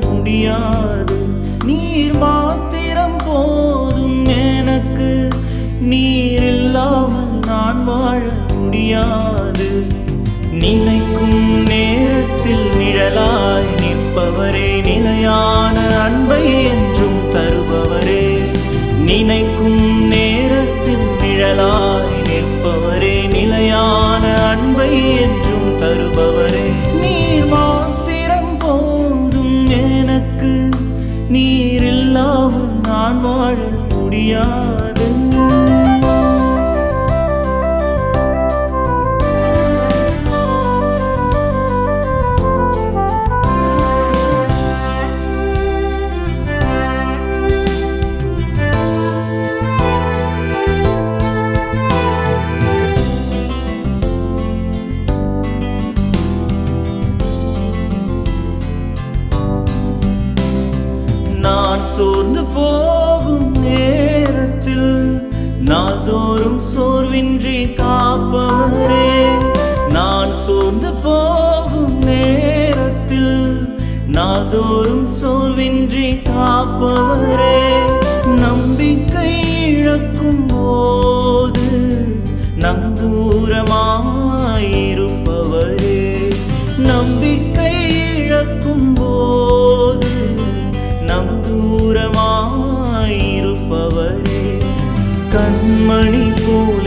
முடியாது. நீர் மாத்திரம் போதும் எனக்கு. நீர் இல்லாமல் நான் வாழ முடியாது. நினைக்கும் நேரத்தில் நிழலாய் நிற்பவரே நிலையான அன்பை என்றும் தருபவரே. நினைக்கும் நேரத்தில் நிழலாய் நிற்பவரே நிலையான அன்பை என்றும் தருபவரே. வாழ முடியாது. நான் சோர்ந்து போ நாள்தோறும் சோர்வின்றி காப்பவரே. நம்பிக்கை இழக்கும் போது நங்கூரமாயிருப்பவரே. நம்பிக்கை இழக்கும் போது நங்கூரமாயிருப்பவரே. கண்மணி போல்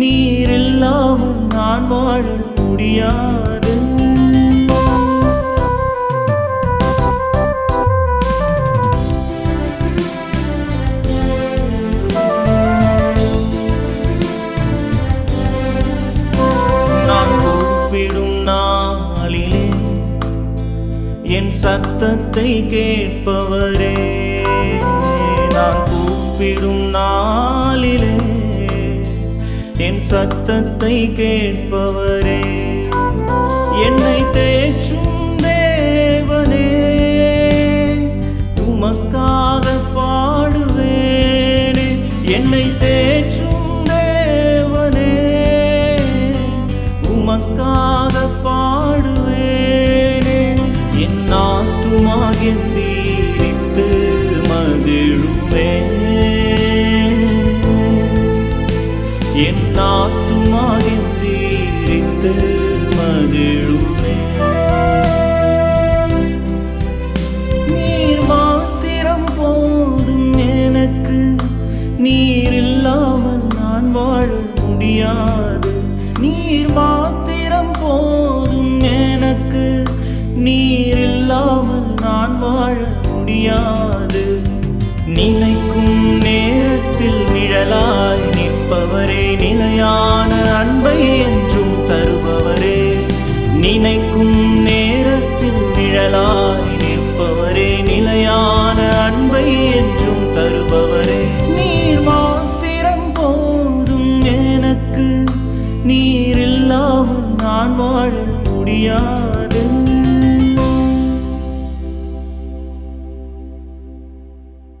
நீர் இல்லாமல் நான் வாழ முடியாது. நான் நாளிலே என் சத்தத்தை கேட்பவரே. நான் கூப்பிடும் என் சத்தத்தை கேட்பவரே. என்னை தேற்றும் தேவனே. உமக்காக பாடுவேனே. என்னை தே என் ஆத்துமாகின் தீரித்து மகிழுவே நீர் மாத்திரம் போதும் எனக்கு. நீர் இல்லாமல் நான் வாழ முடியாது. நீர் மாத்திரம் போதும் எனக்கு. நீர் இல்லாமல் நான் வாழ முடியாது. நினைக்கும் நினைக்கும் நேரத்தில் நிழலாய் நிற்பவரே நிலையான அன்பை என்றும் தருபவரே. நீர் மாத்திரம் போதும் எனக்கு நீர் இல்லாமல் நான் வாழ முடியாது.